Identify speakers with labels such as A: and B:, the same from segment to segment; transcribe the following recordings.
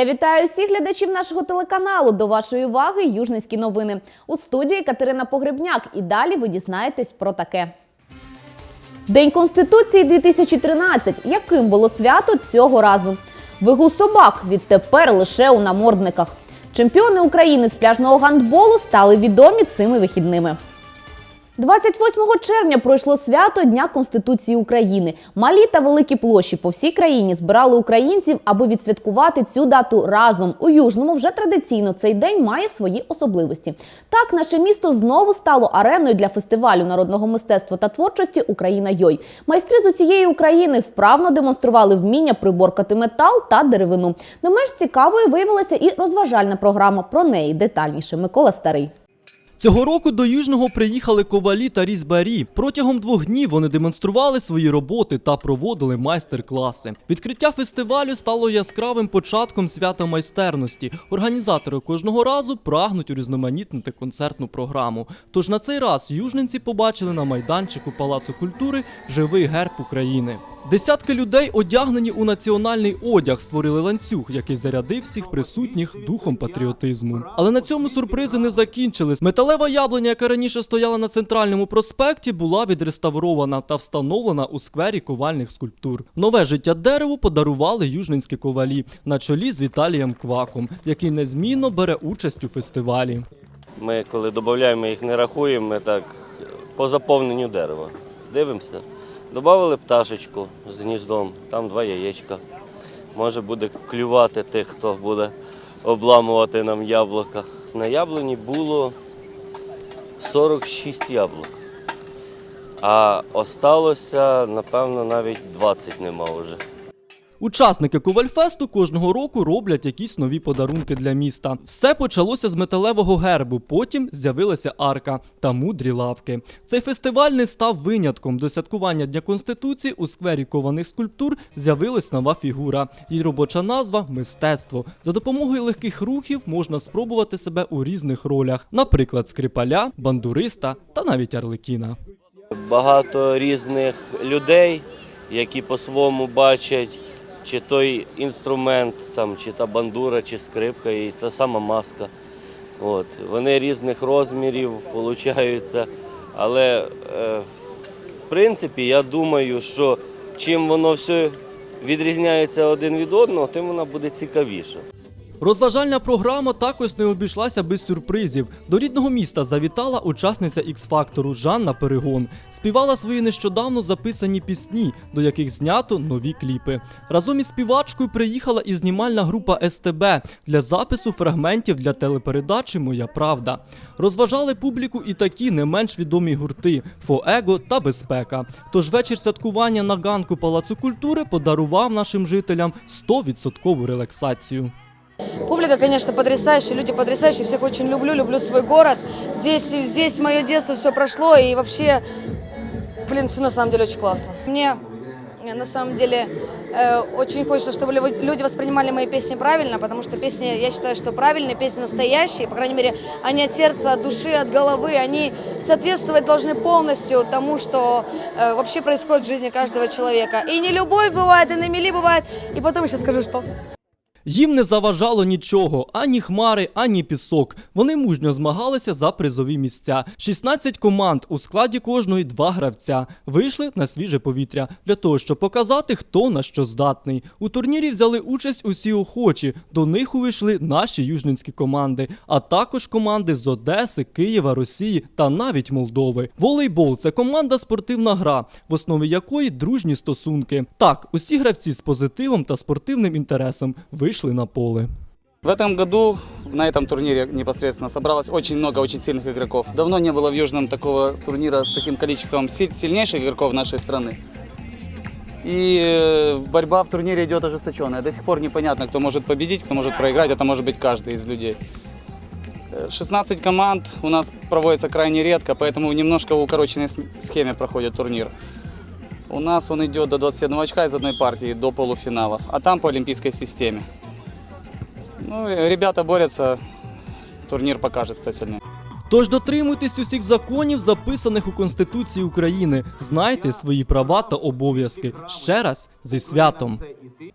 A: Я вітаю всіх глядачів нашого телеканалу. До вашої уваги Южницькі новини. У студії Катерина Погребняк. І далі ви дізнаєтесь про таке. День Конституції 2013. Яким було свято цього разу? Вигул собак відтепер лише у намордниках. Чемпіони України з пляжного гандболу стали відомі цими вихідними. 28 червня пройшло свято Дня Конституції України. Малі та великі площі по всій країні збирали українців, аби відсвяткувати цю дату разом. У Южному вже традиційно цей день має свої особливості. Так, наше місто знову стало ареною для фестивалю народного мистецтва та творчості Україна Йой. Майстри з усієї України вправно демонстрували вміння приборкати метал та деревину. Не менш цікавою виявилася і розважальна програма. Про неї детальніше Микола Старий.
B: Цього року до Южного приїхали ковалі та різьбарі. Протягом двох днів вони демонстрували свої роботи та проводили майстер-класи. Відкриття фестивалю стало яскравим початком свята майстерності. Організатори кожного разу прагнуть урізноманітнити концертну програму. Тож на цей раз южненці побачили на майданчику Палацу культури живий герб України. Десятки людей, одягнені у національний одяг, створили ланцюг, який зарядив всіх присутніх духом патріотизму. Але на цьому сюрпризи не закінчились. Металева яблуня, яка раніше стояла на центральному проспекті, була відреставрована та встановлена у сквері ковальних скульптур. Нове життя дереву подарували южненські ковалі на чолі з Віталієм Кваком, який незмінно бере участь у фестивалі.
C: Ми коли додаємо їх, не рахуємо, ми так по заповненню дерева. Дивимося. Добавили пташечку з гніздом, там два яєчка. Може буде клювати тих, хто буде обламувати нам яблука. На яблуні було 46 яблук. А осталося, напевно, навіть 20 нема вже.
B: Учасники Ковальфесту кожного року роблять якісь нові подарунки для міста. Все почалося з металевого гербу, потім з'явилася арка та мудрі лавки. Цей фестиваль не став винятком. До святкування Дня Конституції у сквері кованих скульптур з'явилась нова фігура. Її робоча назва мистецтво. За допомогою легких рухів можна спробувати себе у різних ролях, наприклад, скрипаля, бандуриста та навіть арлекіна.
C: Багато різних людей, які по-своєму бачать, чи той інструмент, там, чи та бандура, чи скрипка, і та сама маска. От. Вони різних розмірів получаються. Але е, в принципі я думаю, що чим воно все відрізняється один від одного, тим вона буде цікавіша.
B: Розважальна програма також не обійшлася без сюрпризів. До рідного міста завітала учасниця X-фактору Жанна Перегон. Співала свої нещодавно записані пісні, до яких знято нові кліпи. Разом із співачкою приїхала і знімальна група СТБ для запису фрагментів для телепередачі Моя Правда. Розважали публіку і такі не менш відомі гурти Фоего та Безпека. Тож вечір святкування на ганку Палацу культури подарував нашим жителям 100% релаксацію.
D: Публика, конечно, потрясающая, люди потрясающие, всех очень люблю, люблю свой город. Здесь, здесь мое детство все прошло, и вообще, блин, все на самом деле очень классно. Мне э, на самом деле э, очень хочется, чтобы лю- люди воспринимали мои песни правильно, потому что песни, я считаю, что правильные, песни настоящие, по крайней мере, они от сердца, от души, от головы, они соответствовать должны полностью тому, что э, вообще происходит в жизни каждого человека. И не любовь бывает, и на мели бывает, и потом еще скажу, что...
B: Їм не заважало нічого, ані хмари, ані пісок. Вони мужньо змагалися за призові місця. 16 команд у складі кожної два гравця вийшли на свіже повітря для того, щоб показати, хто на що здатний. У турнірі взяли участь усі охочі. До них увійшли наші южненські команди, а також команди з Одеси, Києва, Росії та навіть Молдови. Волейбол це команда спортивна гра, в основі якої дружні стосунки. Так, усі гравці з позитивом та спортивним інтересом вийшли на поле.
E: В этом году на этом турнире непосредственно собралось очень много очень сильных игроков. Давно не было в Южном такого турнира с таким количеством си- сильнейших игроков нашей страны. И э, борьба в турнире идет ожесточенная. До сих пор непонятно, кто может победить, кто может проиграть. Это может быть каждый из людей. Э, 16 команд у нас проводится крайне редко, поэтому немножко в укороченной схеме проходит турнир. У нас он идет до 21 очка из одной партии до полуфиналов, а там по олимпийской системе. Ну, ребята борются, турнир покажет, кто сильнее.
B: Тож дотримуйтесь усіх законів, записаних у Конституції України. Знайте свої права та обов'язки. Ще раз зі святом.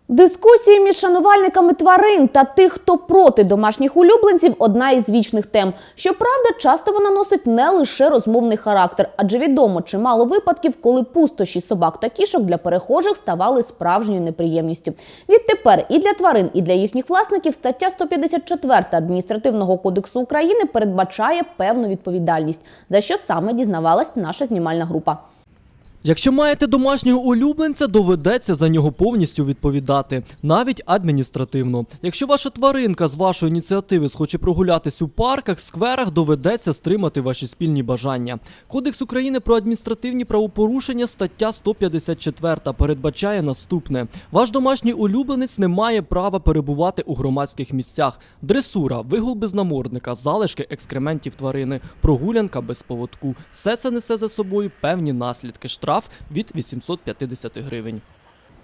A: Дискусії між шанувальниками тварин та тих, хто проти домашніх улюбленців, одна із вічних тем. Щоправда, часто вона носить не лише розмовний характер, адже відомо чимало випадків, коли пустощі собак та кішок для перехожих ставали справжньою неприємністю. Відтепер і для тварин, і для їхніх власників стаття 154 адміністративного кодексу України передбачає певну відповідальність, за що саме дізнавалась наша знімальна група.
B: Якщо маєте домашнього улюбленця, доведеться за нього повністю відповідати, навіть адміністративно. Якщо ваша тваринка з вашої ініціативи схоче прогулятись у парках, скверах, доведеться стримати ваші спільні бажання. Кодекс України про адміністративні правопорушення, стаття 154 передбачає наступне: ваш домашній улюбленець не має права перебувати у громадських місцях. Дресура, вигул без намордника, залишки екскрементів тварини, прогулянка без поводку. Все це несе за собою певні наслідки. Штраф від 850 гривень.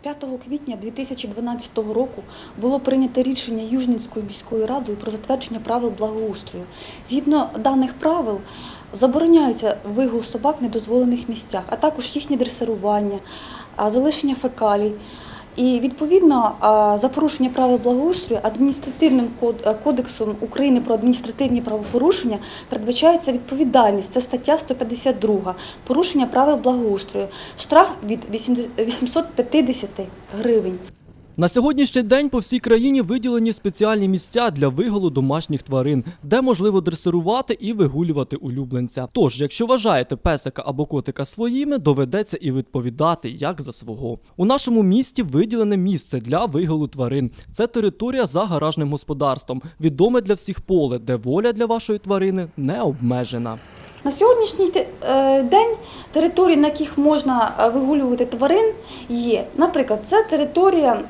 F: 5 квітня 2012 року було прийнято рішення Южницькою міською радою про затвердження правил благоустрою. Згідно даних правил забороняється вигул собак в недозволених місцях, а також їхнє дресирування, залишення фекалій. І відповідно за порушення правил благоустрою адміністративним е, кодексом України про адміністративні правопорушення передбачається відповідальність. Це стаття 152 порушення правил благоустрою. Штраф від 80 850 гривень.
B: На сьогоднішній день по всій країні виділені спеціальні місця для виголу домашніх тварин, де можливо дресирувати і вигулювати улюбленця. Тож, якщо вважаєте песика або котика своїми, доведеться і відповідати як за свого. У нашому місті виділене місце для виголу тварин. Це територія за гаражним господарством, відоме для всіх поле, де воля для вашої тварини не обмежена.
F: На сьогоднішній е, день території, на яких можна е, вигулювати тварин, є. Наприклад, це територія,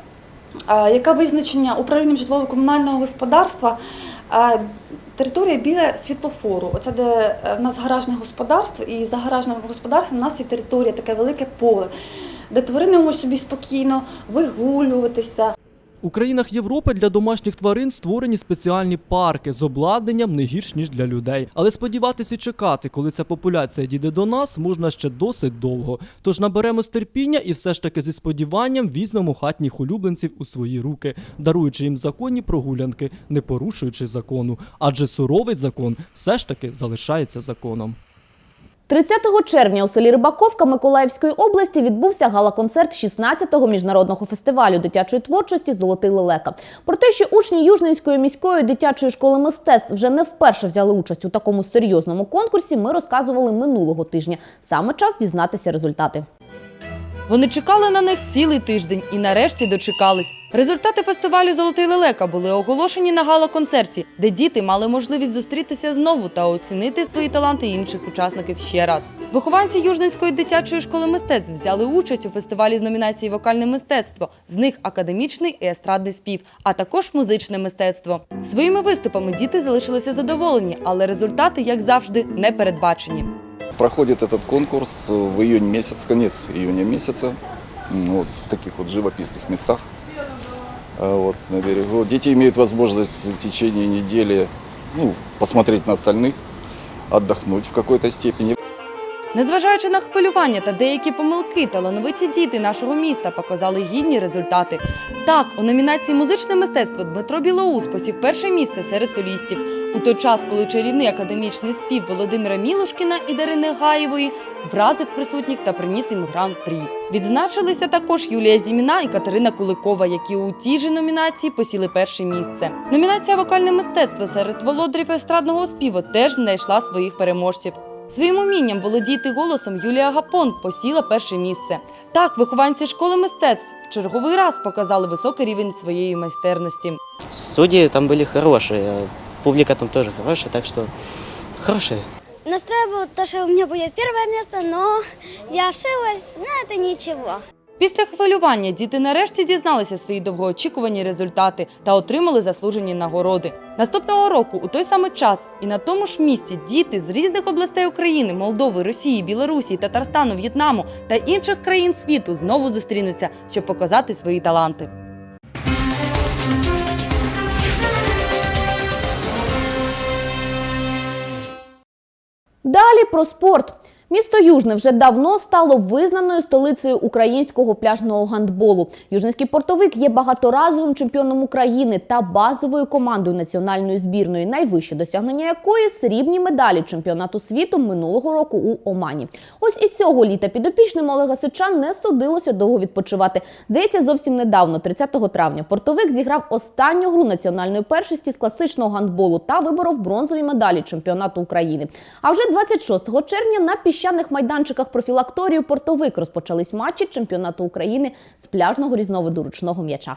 F: яка визначення управлінням житлово-комунального господарства. Територія біля світлофору. Оце де е, в нас гаражне господарство, і за гаражним господарством у нас є територія, таке велике поле, де тварини можуть собі спокійно вигулюватися.
B: У країнах Європи для домашніх тварин створені спеціальні парки з обладнанням не гірш ніж для людей. Але сподіватися і чекати, коли ця популяція дійде до нас, можна ще досить довго. Тож наберемо терпіння і все ж таки зі сподіванням візьмемо хатніх улюбленців у свої руки, даруючи їм законні прогулянки, не порушуючи закону. Адже суровий закон все ж таки залишається законом.
A: 30 червня у селі Рибаковка Миколаївської області відбувся гала-концерт 16-го міжнародного фестивалю дитячої творчості Золотий лелека. Про те, що учні Южненської міської дитячої школи мистецтв вже не вперше взяли участь у такому серйозному конкурсі, ми розказували минулого тижня. Саме час дізнатися результати.
G: Вони чекали на них цілий тиждень і нарешті дочекались. Результати фестивалю Золотий лелека були оголошені на гала-концерті, де діти мали можливість зустрітися знову та оцінити свої таланти інших учасників ще раз. Вихованці Южненської дитячої школи мистецтв взяли участь у фестивалі з номінації Вокальне мистецтво. З них академічний і естрадний спів, а також музичне мистецтво. Своїми виступами діти залишилися задоволені, але результати, як завжди, не передбачені.
H: Проходит этот конкурс в июнь месяц, конец июня месяца, м, вот, в таких вот живописных местах а, вот, на берегу. Дети имеют возможность в течение недели ну, посмотреть на остальных, отдохнуть в какой-то степени.
G: Незважаючи на хвилювання та деякі помилки, талановиті діти нашого міста показали гідні результати. Так, у номінації музичне мистецтво Дмитро Білоус посів перше місце серед солістів. У той час, коли чарівний академічний спів Володимира Мілушкіна і Дарини Гаєвої вразив присутніх та приніс їм гран-прі. Відзначилися також Юлія Зіміна і Катерина Куликова, які у тій же номінації посіли перше місце. Номінація Вокальне мистецтво серед володарів естрадного співу теж знайшла своїх переможців. Своїм умінням володіти голосом Юлія Гапон посіла перше місце. Так, вихованці школи мистецтв в черговий раз показали високий рівень своєї майстерності.
I: Судьи там были хорошие, публика там тоже хорошая, так что хорошие.
J: Настраивала то, что у меня будет первое место, но я ошиблась, но это ничего.
G: Після хвилювання діти нарешті дізналися свої довгоочікувані результати та отримали заслужені нагороди. Наступного року, у той самий час і на тому ж місці діти з різних областей України, Молдови, Росії, Білорусі, Татарстану, В'єтнаму та інших країн світу знову зустрінуться, щоб показати свої таланти.
A: Далі про спорт. Місто Южне вже давно стало визнаною столицею українського пляжного гандболу. Южненський портовик є багаторазовим чемпіоном України та базовою командою національної збірної, найвище досягнення якої срібні медалі чемпіонату світу минулого року у Омані. Ось і цього літа підопічним Олега Сича не судилося довго відпочивати. Здається, зовсім недавно, 30 травня, портовик зіграв останню гру національної першості з класичного гандболу та виборов бронзові медалі чемпіонату України. А вже 26 червня на піщаних майданчиках профілакторію портовик розпочались матчі чемпіонату України з пляжного різновиду ручного м'яча.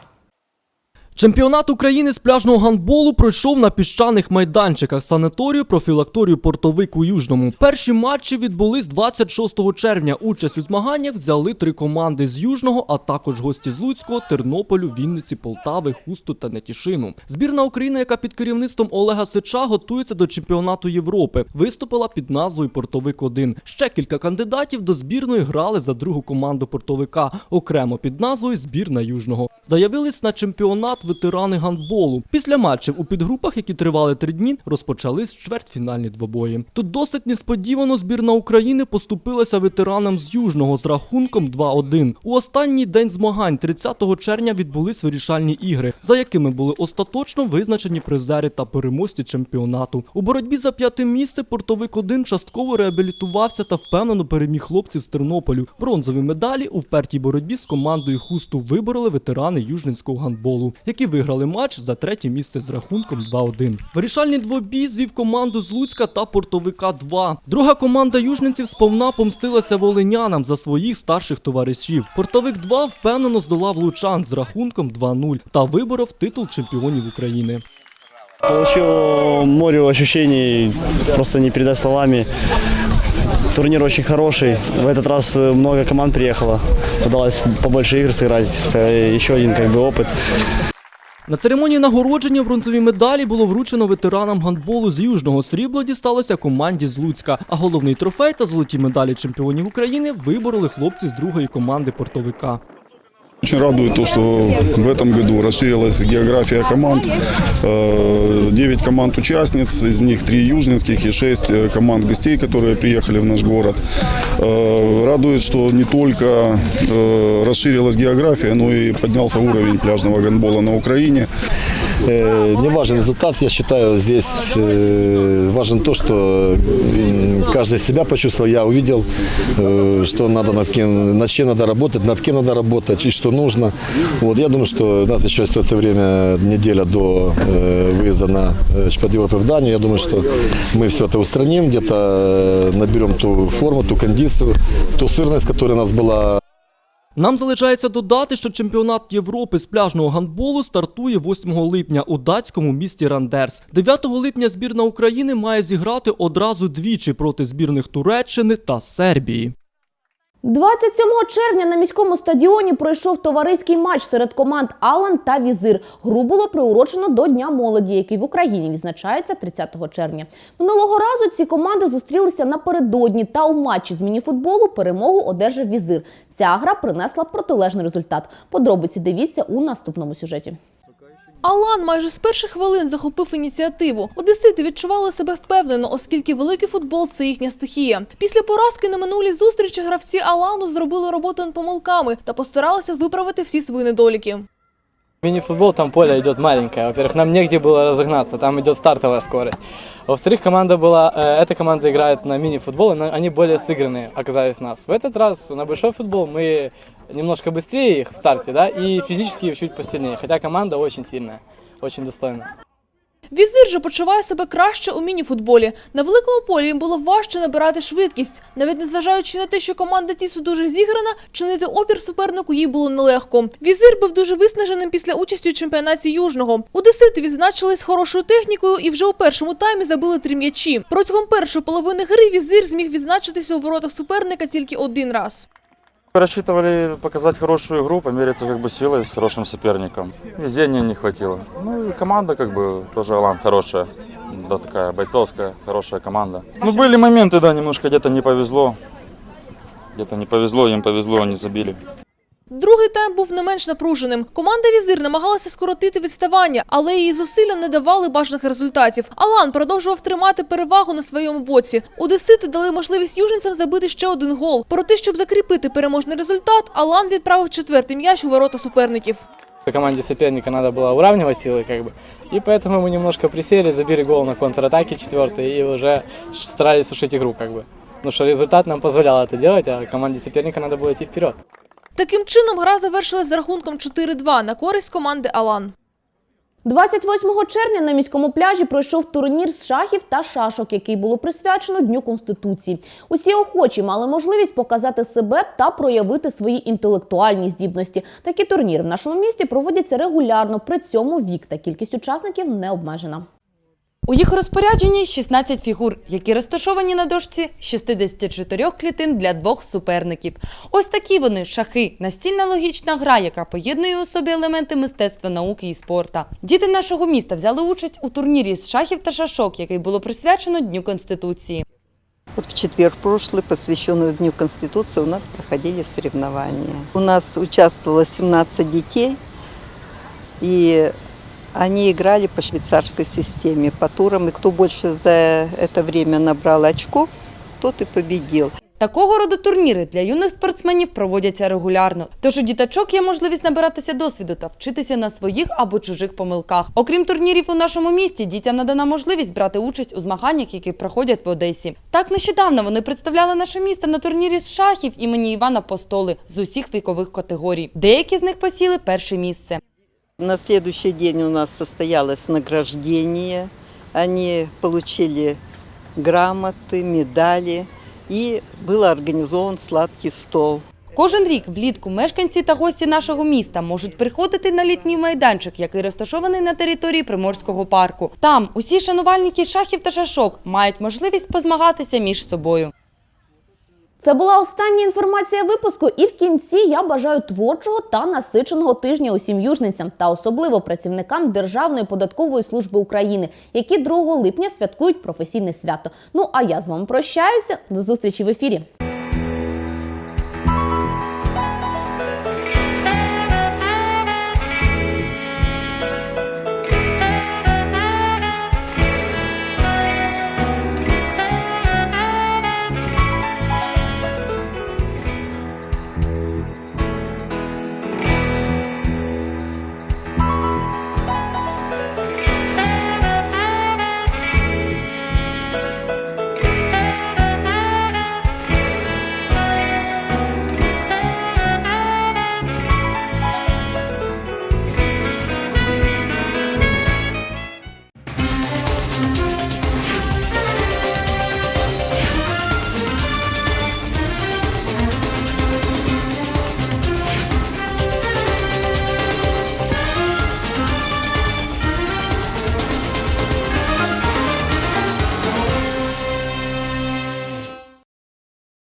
B: Чемпіонат України з пляжного гандболу пройшов на піщаних майданчиках санаторію профілакторію портовик у Южному. Перші матчі відбулись 26 червня. Участь у змаганнях взяли три команди з Южного, а також гості з Луцького, Тернополю, Вінниці, Полтави, Хусту та Нетішину. Збірна України, яка під керівництвом Олега Сича готується до чемпіонату Європи, виступила під назвою Портовик 1 Ще кілька кандидатів до збірної грали за другу команду портовика, окремо під назвою Збірна Южного. Заявились на чемпіонат ветерани гандболу. Після матчів у підгрупах, які тривали три дні, розпочались чвертьфінальні двобої. Тут досить несподівано збірна України поступилася ветеранам з Южного з рахунком 2-1. У останній день змагань, 30 червня, відбулись вирішальні ігри, за якими були остаточно визначені призери та переможці чемпіонату. У боротьбі за п'яте місце портовик 1 частково реабілітувався та впевнено переміг хлопців з Тернополю. Бронзові медалі у впертій боротьбі з командою Хусту вибороли ветерани южненського гандболу, які виграли матч за третє місце з рахунком 2-1. Вирішальний двобій звів команду з Луцька та Портовика 2. Друга команда южненців сповна помстилася волинянам за своїх старших товаришів. Портовик 2 впевнено здолав лучан з рахунком 2-0 та виборов титул чемпіонів України.
K: Получил море ощущений, просто не передать словами. Турнир очень хороший. В этот раз э, много команд приехало. Удалось побольше игр сыграть. Это еще один как бы опыт.
B: На церемонії нагородження бронзові медалі було вручено ветеранам гандболу з Южного. Срібло дісталося команді з Луцька, а головний трофей та золоті медалі чемпіонів України вибороли хлопці з другої команди портовика.
H: Очень радует то, что в этом году расширилась география команд. Э, Девять команд участниц, из них три южнинских и шесть э, команд гостей, которые приехали в наш город. Э, Радует, что не только э, расширилась география, но и поднялся уровень пляжного гандбола на Украине.
L: Э, Не важен результат, я считаю, здесь э, важен то, что м, каждый себя почувствовал. Я увидел, э, что надо над кем, над чем надо работать, над кем надо работать и что нужно. Вот, я думаю, что у нас еще остается время, неделя до э, выезда на э, чемпионат Европы в Данию. Я думаю, что мы все это устраним, где-то э, наберем ту форму, ту кондицию, ту сырность, которая у нас была
B: Нам залишається додати, що чемпіонат Європи з пляжного гандболу стартує 8 липня у датському місті Рандерс. 9 липня збірна України має зіграти одразу двічі проти збірних Туреччини та Сербії.
A: 27 червня на міському стадіоні пройшов товариський матч серед команд Алан та Візир. Гру було приурочено до Дня молоді, який в Україні відзначається 30 червня. Минулого разу ці команди зустрілися напередодні та у матчі з мініфутболу перемогу одержав Візир. Ця гра принесла протилежний результат. Подробиці дивіться у наступному сюжеті.
M: Алан майже з перших хвилин захопив ініціативу. Одесити відчували себе впевнено, оскільки великий футбол це їхня стихія. Після поразки на минулій зустрічі гравці Алану зробили роботу над помилками та постаралися виправити всі свої недоліки.
N: Мини-футбол, там поле идет маленькое. Во-первых, нам негде было разогнаться, там идет стартовая скорость. Во-вторых, команда была, э, эта команда играет на мини-футбол, и на- они более сыгранные оказались нас. В этот раз на большой футбол мы немножко быстрее их в старте, да, и физически чуть посильнее. Хотя команда очень сильная, очень достойная.
M: Візир же почуває себе краще у міні-футболі. На великому полі їм було важче набирати швидкість. Навіть незважаючи на те, що команда Тісу дуже зіграна, чинити опір супернику їй було нелегко. Візир був дуже виснаженим після участі у чемпіонаті Южного. Одесити відзначились хорошою технікою і вже у першому таймі забили три м'ячі. Протягом першої половини гри візир зміг відзначитися у воротах суперника тільки один раз.
O: Рассчитывали показать хорошую игру, помериться как бы силой с хорошим соперником. Везения не хватило. Ну и команда как бы тоже Алан хорошая. Да, такая бойцовская, хорошая команда. Ну были моменты, да, немножко где-то не повезло. Где-то не повезло, им повезло, они забили.
M: Другий тайм був не менш напруженим. Команда Візир намагалася скоротити відставання, але її зусилля не давали бажаних результатів. Алан продовжував тримати перевагу на своєму боці. Одесити дали можливість южницям забити ще один гол. Проте, щоб закріпити переможний результат, Алан відправив четвертий м'яч у ворота суперників.
N: Команде соперника надо было уравнивать силы, как бы. И поэтому мы немножко присели, забили гол на контратаке четвертый и уже старались сушить игру, как бы. Потому что результат нам позволял это делать, а команде соперника надо было идти вперед.
M: Таким чином, гра завершилась з рахунком 4-2 на користь команди Алан.
A: 28 червня на міському пляжі пройшов турнір з шахів та шашок, який було присвячено Дню Конституції. Усі охочі мали можливість показати себе та проявити свої інтелектуальні здібності. Такі турніри в нашому місті проводяться регулярно. При цьому вік та кількість учасників не обмежена.
G: У їх розпорядженні 16 фігур, які розташовані на дошці з 64 клітин для двох суперників. Ось такі вони шахи, настільна логічна гра, яка поєднує у собі елементи мистецтва, науки і спорта. Діти нашого міста взяли участь у турнірі з шахів та шашок, який було присвячено Дню Конституції.
P: Вот в четверг прошлый, посвященный Дню Конституции, у нас проходили соревнования. У нас участвовало 17 детей, и они играли по швейцарской системе, по турам, и кто больше за это время набрал очков, тот и победил.
G: Такого роду турніри для юних спортсменів проводяться регулярно. Тож у діточок є можливість набиратися досвіду та вчитися на своїх або чужих помилках. Окрім турнірів у нашому місті, дітям надана можливість брати участь у змаганнях, які проходять в Одесі. Так нещодавно вони представляли наше місто на турнірі з шахів імені Івана Постоли з усіх вікових категорій. Деякі з них посіли перше місце.
P: На следующий день у нас состоялось награждение. Они получили грамоты, медали, и был организован сладкий стол.
G: Кожен рік влітку мешканці та гості нашого міста можуть приходити на літній майданчик, який розташований на території Приморського парку. Там усі шанувальники шахів та шашок мають можливість позмагатися між собою.
A: Це була остання інформація випуску, і в кінці я бажаю творчого та насиченого тижня усім южницям та особливо працівникам Державної податкової служби України, які 2 липня святкують професійне свято. Ну а я з вами прощаюся. До зустрічі в ефірі.